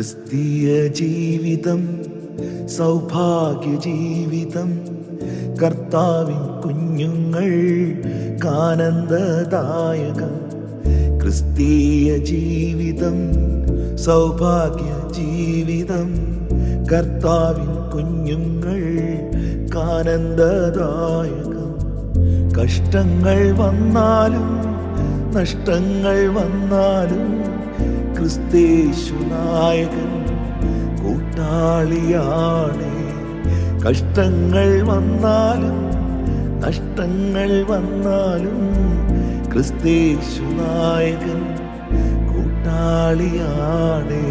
ക്രിസ്തീയ ജീവിതം സൗഭാഗ്യ ജീവിതം കർത്താവിൻ കുഞ്ഞുങ്ങൾ കാനന്ദദായകം ക്രിസ്തീയ ജീവിതം സൗഭാഗ്യ ജീവിതം കർത്താവിൻ കുഞ്ഞുങ്ങൾ കാനന്ദദായകം കഷ്ടങ്ങൾ വന്നാലും നഷ്ടങ്ങൾ വന്നാലും ക്രിസ്തേശു നായകൻ കൂട്ടാളിയാണ്. കഷ്ടങ്ങൾ വന്നാലും നഷ്ടങ്ങൾ വന്നാലും ക്രിസ്തേശു നായകൻ കൂട്ടാളിയാണ്.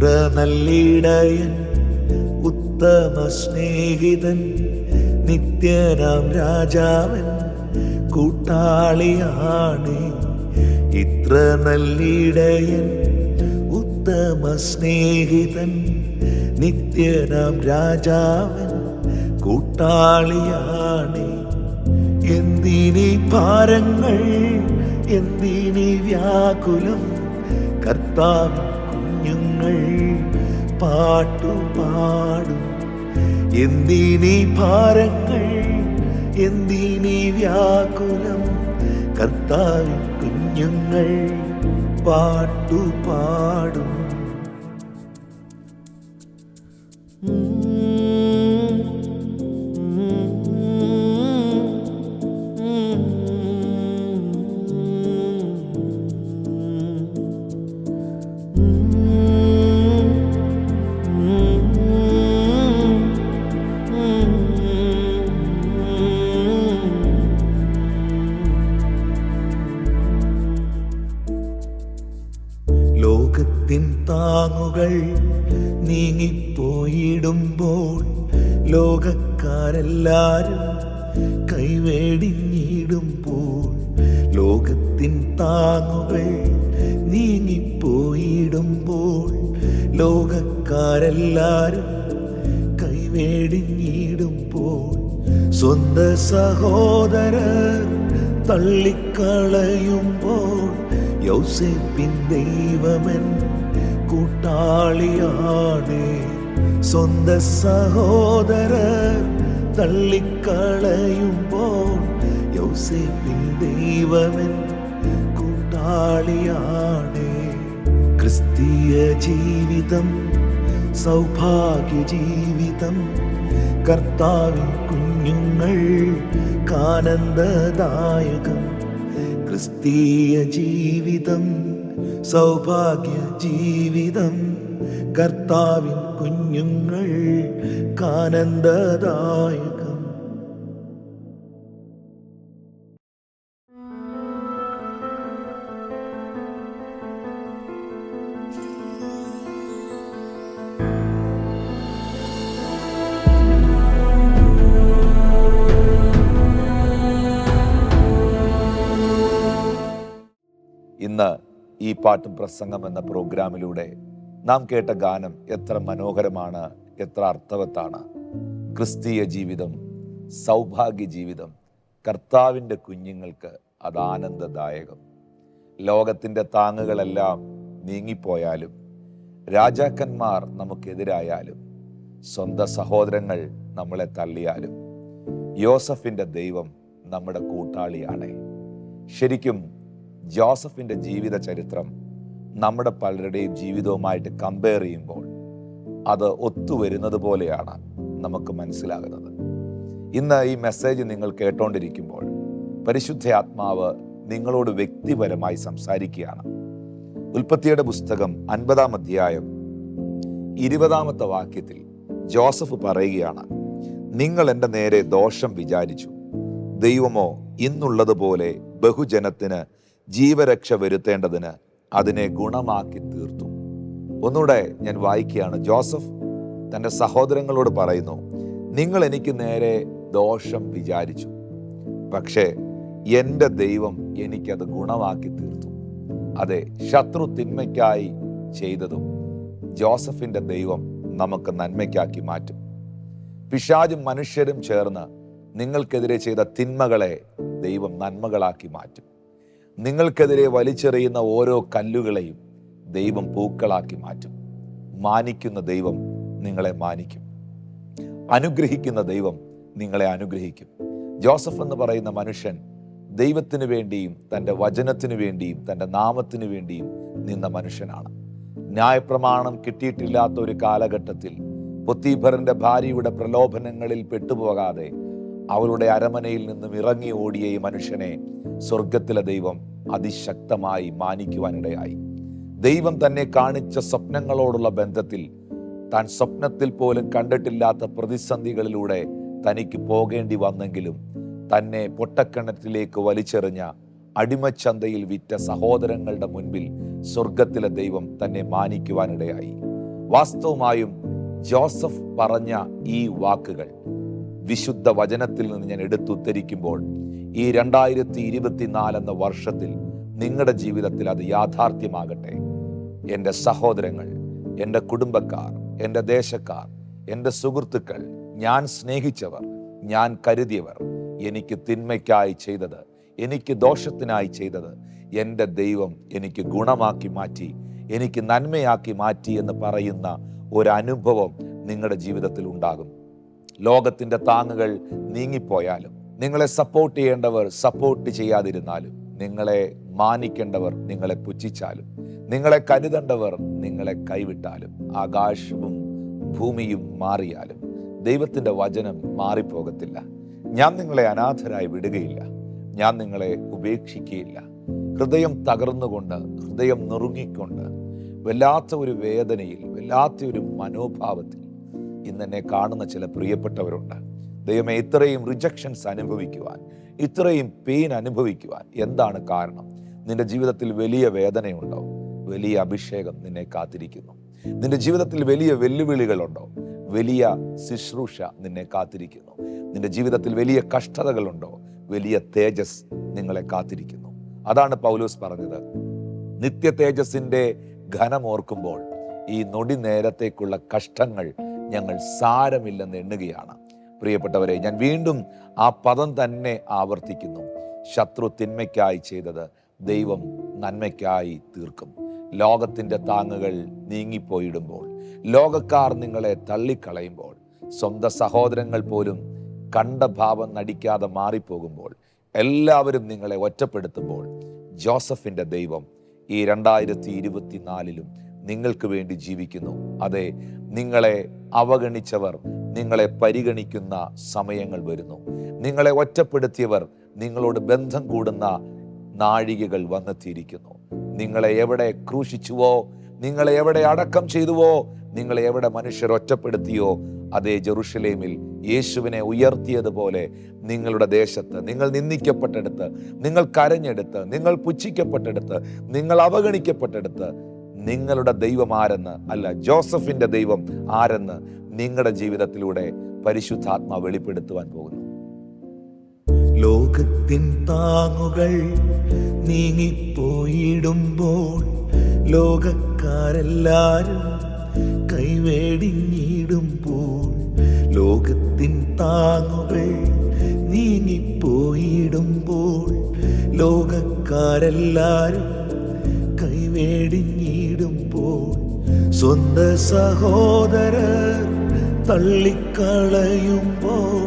ഇത്ര നല്ലിടയൻ ഉത്തമ സ്നേഹിതൻ നിത്യനാം രാജാവൻ കൂട്ടാളിയാണ്. ഇത്ര നല്ലിടയൻ ഉത്തമ സ്നേഹിതൻ നിത്യനാം രാജാവൻ കൂട്ടാളിയാണ്. എന്തിനി ഭാരങ്ങൾ എന്തിനി വ്യാകുലം കർത്താവ് കുഞ്ഞുങ്ങൾ പാട്ടുപാടും എന്തിനീ ഭാരങ്ങൾ എന്തിനീ വ്യാകുലം കർത്താവിൻ കുഞ്ഞുങ്ങൾ പാട്ടുപാടും നീങ്ങിപ്പോയിടുമ്പോൾ ലോകക്കാരെല്ലാരും കൈവേടിഞ്ഞിടുമ്പോൾ ലോകത്തിൻ താങ്ങുകൾ നീങ്ങിപ്പോയിടുമ്പോൾ ലോകക്കാരെല്ലാരും കൈവേടിഞ്ഞിടുമ്പോൾ സ്വന്ത സഹോദരർ തള്ളിക്കളയുമ്പോൾ യൗസേപ്പിൻ ദൈവമൻ കൂട്ടാളിയാണ്. സ്വന്ത സഹോദരർ തള്ളിക്കളയുമ്പോൾ യൗസേപ്പിൻ ദൈവമൻ കൂട്ടാളിയാണ്. ക്രിസ്തീയ ജീവിതം സൗഭാഗ്യ ജീവിതം കർത്താവിൻ കുഞ്ഞുങ്ങൾ കാനന്ദദായകം ക്രിസ്തീയ ജീവിതം സൗഭാഗ്യ ജീവിതം കർത്താവിൻ കുഞ്ഞുങ്ങൾ കാനന്ദദായകം ഈ പാട്ടും പ്രസംഗം എന്ന പ്രോഗ്രാമിലൂടെ നാം കേട്ട ഗാനം എത്ര മനോഹരമാണ് എത്ര അർത്ഥവത്താണ്. ക്രിസ്തീയ ജീവിതം സൗഭാഗ്യ ജീവിതം കർത്താവിന്റെ കുഞ്ഞുങ്ങൾക്ക് അത് ആനന്ദദായകം. ലോകത്തിന്റെ താങ്ങുകളെല്ലാം നീങ്ങിപ്പോയാലും രാജാക്കന്മാർ നമുക്കെതിരായാലും സ്വന്തം സഹോദരങ്ങൾ നമ്മളെ തള്ളിയാലും യോസഫിന്റെ ദൈവം നമ്മുടെ കൂട്ടാളിയാണ്. ശരിക്കും ജോസഫിന്റെ ജീവിത ചരിത്രം നമ്മുടെ പലരുടെയും ജീവിതവുമായിട്ട് കമ്പയർ ചെയ്യുമ്പോൾ അത് ഒത്തുവരുന്നത് പോലെയാണ് നമുക്ക് മനസ്സിലാകുന്നത്. ഇന്ന് ഈ മെസ്സേജ് നിങ്ങൾ കേട്ടോണ്ടിരിക്കുമ്പോൾ പരിശുദ്ധ ആത്മാവ് നിങ്ങളോട് വ്യക്തിപരമായി സംസാരിക്കുകയാണ്. ഉൽപ്പത്തിയുടെ പുസ്തകം അൻപതാം അധ്യായം ഇരുപതാമത്തെ വാക്യത്തിൽ ജോസഫ് പറയുകയാണ് നിങ്ങൾ എന്റെ നേരെ ദോഷം വിചാരിച്ചു. ദൈവമോ ഇന്നുള്ളതുപോലെ ബഹുജനത്തിന് ജീവരക്ഷ വരുത്തേണ്ടതിന് അതിനെ ഗുണമാക്കി തീർത്തു. ഒന്നുകൂടെ ഞാൻ വായിക്കുകയാണ്. ജോസഫ് തന്റെ സഹോദരങ്ങളോട് പറയുന്നു നിങ്ങൾ എനിക്ക് നേരെ ദോഷം വിചാരിച്ചു പക്ഷേ എന്റെ ദൈവം എനിക്കത് ഗുണമാക്കി തീർത്തു. അതെ ശത്രു തിന്മയ്ക്കായി ചെയ്തതും ജോസഫിന്റെ ദൈവം നമുക്ക് നന്മയ്ക്കാക്കി മാറ്റും. പിശാചും മനുഷ്യരും ചേർന്ന് നിങ്ങൾക്കെതിരെ ചെയ്ത തിന്മകളെ ദൈവം നന്മകളാക്കി മാറ്റും. നിങ്ങൾക്കെതിരെ വലിച്ചെറിയുന്ന ഓരോ കല്ലുകളെയും ദൈവം പൂക്കളാക്കി മാറ്റും. മാനിക്കുന്ന ദൈവം നിങ്ങളെ മാനിക്കും. അനുഗ്രഹിക്കുന്ന ദൈവം നിങ്ങളെ അനുഗ്രഹിക്കും. ജോസഫ് എന്ന് പറയുന്ന മനുഷ്യൻ ദൈവത്തിന് വേണ്ടിയും തന്റെ വചനത്തിന് വേണ്ടിയും തന്റെ നാമത്തിന് വേണ്ടിയും നിന്ന മനുഷ്യനാണ്. ന്യായപ്രമാണം കിട്ടിയിട്ടില്ലാത്ത ഒരു കാലഘട്ടത്തിൽ പൊത്തീഭറിന്റെ ഭാര്യയുടെ പ്രലോഭനങ്ങളിൽ പെട്ടുപോകാതെ അവളുടെ അരമനയിൽ നിന്നും ഇറങ്ങി ഓടിയ ഈ മനുഷ്യനെ സ്വർഗത്തിലെ ദൈവം അതിശക്തമായി മാനിക്കുവാനിടയായി. ദൈവം തന്നെ കാണിച്ച സ്വപ്നങ്ങളോടുള്ള ബന്ധത്തിൽ താൻ സ്വപ്നത്തിൽ പോലും കണ്ടിട്ടില്ലാത്ത പ്രതിസന്ധികളിലൂടെ തനിക്ക് പോകേണ്ടി വന്നെങ്കിലും തന്നെ പൊട്ടക്കിണറ്റിലേക്ക് വലിച്ചെറിഞ്ഞ അടിമച്ചന്തയിൽ വിറ്റ സഹോദരങ്ങളുടെ മുൻപിൽ സ്വർഗത്തിലെ ദൈവം തന്നെ മാനിക്കുവാനിടയായി. വാസ്തവമായും ജോസഫ് പറഞ്ഞ ഈ വാക്കുകൾ വിശുദ്ധ വചനത്തിൽ നിന്ന് ഞാൻ എടുത്തുദ്ധരിക്കുമ്പോൾ ഈ രണ്ടായിരത്തി ഇരുപത്തിനാല് എന്ന വർഷത്തിൽ നിങ്ങളുടെ ജീവിതത്തിൽ അത് യാഥാർത്ഥ്യമാകട്ടെ. എന്റെ സഹോദരങ്ങൾ എന്റെ കുടുംബക്കാർ എന്റെ ദേശക്കാർ എന്റെ സുഹൃത്തുക്കൾ ഞാൻ സ്നേഹിച്ചവർ ഞാൻ കരുതിയവർ എനിക്ക് തിന്മയ്ക്കായി ചെയ്തത് എനിക്ക് ദോഷത്തിനായി ചെയ്തത് എന്റെ ദൈവം എനിക്ക് ഗുണമാക്കി മാറ്റി എനിക്ക് നന്മയാക്കി മാറ്റി എന്ന് പറയുന്ന ഒരു അനുഭവം നിങ്ങളുടെ ജീവിതത്തിൽ ഉണ്ടാകും. ലോകത്തിന്റെ താങ്ങുകൾ നീങ്ങിപ്പോയാലും നിങ്ങളെ സപ്പോർട്ട് ചെയ്യേണ്ടവർ സപ്പോർട്ട് ചെയ്യാതിരുന്നാലും നിങ്ങളെ മാനിക്കേണ്ടവർ നിങ്ങളെ പുച്ഛിച്ചാലും നിങ്ങളെ കരുതേണ്ടവർ നിങ്ങളെ കൈവിട്ടാലും ആകാശവും ഭൂമിയും മാറിയാലും ദൈവത്തിന്റെ വചനം മാറിപ്പോകത്തില്ല. ഞാൻ നിങ്ങളെ അനാഥരായി വിടുകയില്ല. ഞാൻ നിങ്ങളെ ഉപേക്ഷിക്കുകയില്ല ഹൃദയം തകർന്നുകൊണ്ട് ഹൃദയം നുറുങ്ങിക്കൊണ്ട് വല്ലാത്ത ഒരു വേദനയിൽ വല്ലാത്ത ഒരു മനോഭാവത്തിൽ ഇന്നെന്നെ കാണുന്ന ചില പ്രിയപ്പെട്ടവരുണ്ട്. ദൈവമേ ഇത്രയും റിജക്ഷൻസ് അനുഭവിക്കുവാൻ ഇത്രയും പെയിൻ അനുഭവിക്കുവാൻ എന്താണ് കാരണം? നിന്റെ ജീവിതത്തിൽ വലിയ വേദനയുണ്ടോ? വലിയ അഭിഷേകം നിന്നെ കാത്തിരിക്കുന്നു. നിന്റെ ജീവിതത്തിൽ വലിയ വെല്ലുവിളികളുണ്ടോ? വലിയ ശുശ്രൂഷ നിന്നെ കാത്തിരിക്കുന്നു. നിന്റെ ജീവിതത്തിൽ വലിയ കഷ്ടതകളുണ്ടോ? വലിയ തേജസ് നിങ്ങളെ കാത്തിരിക്കുന്നു. അതാണ് പൗലോസ് പറഞ്ഞത്. നിത്യ ഘനം ഓർക്കുമ്പോൾ ഈ നൊടി നേരത്തേക്കുള്ള കഷ്ടങ്ങൾ ഞങ്ങൾ സാരമില്ലെന്ന് എണ്ണുകയാണ്. പ്രിയപ്പെട്ടവരെ ഞാൻ വീണ്ടും ആ പദം തന്നെ ആവർത്തിക്കുന്നു. ശത്രു തിന്മയ്ക്കായി ചെയ്തത് ദൈവം നന്മയ്ക്കായി തീർക്കും. ലോകത്തിന്റെ താങ്ങുകൾ നീങ്ങിപ്പോയിടുമ്പോൾ ലോകക്കാർ നിങ്ങളെ തള്ളിക്കളയുമ്പോൾ സ്വന്തം സഹോദരങ്ങൾ പോലും കണ്ട ഭാവം നടിക്കാതെ മാറിപ്പോകുമ്പോൾ എല്ലാവരും നിങ്ങളെ ഒറ്റപ്പെടുത്തുമ്പോൾ ജോസഫിന്റെ ദൈവം ഈ രണ്ടായിരത്തി ഇരുപത്തിനാലിലും നിങ്ങൾക്ക് വേണ്ടി ജീവിക്കുന്നു. അതെ നിങ്ങളെ അവഗണിച്ചവർ നിങ്ങളെ പരിഗണിക്കുന്ന സമയങ്ങൾ വരുന്നു. നിങ്ങളെ ഒറ്റപ്പെടുത്തിയവർ നിങ്ങളോട് ബന്ധം കൂടുന്ന നാഴികകൾ വന്നെത്തിയിരിക്കുന്നു. നിങ്ങളെ എവിടെ ക്രൂശിച്ചുവോ നിങ്ങളെ എവിടെ അടക്കം ചെയ്തുവോ നിങ്ങളെ എവിടെ മനുഷ്യർ ഒറ്റപ്പെടുത്തിയോ അതേ ജെറുഷലേമിൽ യേശുവിനെ ഉയർത്തിയതുപോലെ നിങ്ങളുടെ ദേശത്ത് നിങ്ങൾ നിന്ദിക്കപ്പെട്ടെടുത്ത് നിങ്ങൾ കരഞ്ഞെടുത്ത് നിങ്ങൾ പുച്ഛിക്കപ്പെട്ടെടുത്ത് നിങ്ങൾ അവഗണിക്കപ്പെട്ടെടുത്ത് നിങ്ങളുടെ ദൈവം ആരെന്ന്? അല്ല ജോസഫിന്റെ ദൈവം ആരെന്ന് നിങ്ങളുടെ ജീവിതത്തിലൂടെ പരിശുദ്ധാത്മ വെളിപ്പെടുത്തുവാൻ പോകുന്നു. ലോകത്തിൻ താങ്ങുകൾ നീങ്ങിപ്പോയിടുമ്പോൾ ലോകക്കാരെല്ലാരും കൈവേടിഞ്ഞിടുമ്പോൾ ലോകത്തിൻ താങ്ങുകൾ നീങ്ങിപ്പോയിടുമ്പോൾ ലോകക്കാരെല്ലാരും കൈവേടിഞ്ഞിടുമ്പോൾ സ്വന്ത സഹോദരർ തള്ളിക്കളയുമ്പോൾ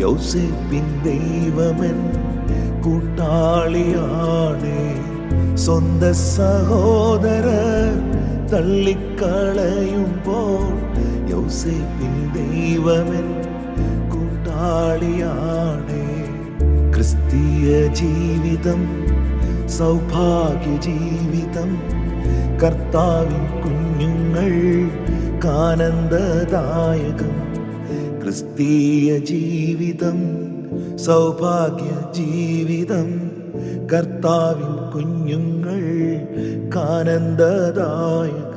യൗസേപ്പിൻ ദൈവമൻ കൂട്ടാളിയാണ്. സ്വന്ത സഹോദര തള്ളിക്കളയുമ്പോൾ യൗസേപ്പിൻ ദൈവമൻ കൂട്ടാളിയാണ്. ക്രിസ്തീയ ജീവിതം സൗഭാഗ്യ ജീവിതം കർത്താവിൻ കുഞ്ഞുങ്ങൾ കാനന്ദദായകം ക്രിസ്തീയ ജീവിതം സൗഭാഗ്യ ജീവിതം കർത്താവിൻ കുഞ്ഞുങ്ങൾ കാനന്ദദായകം.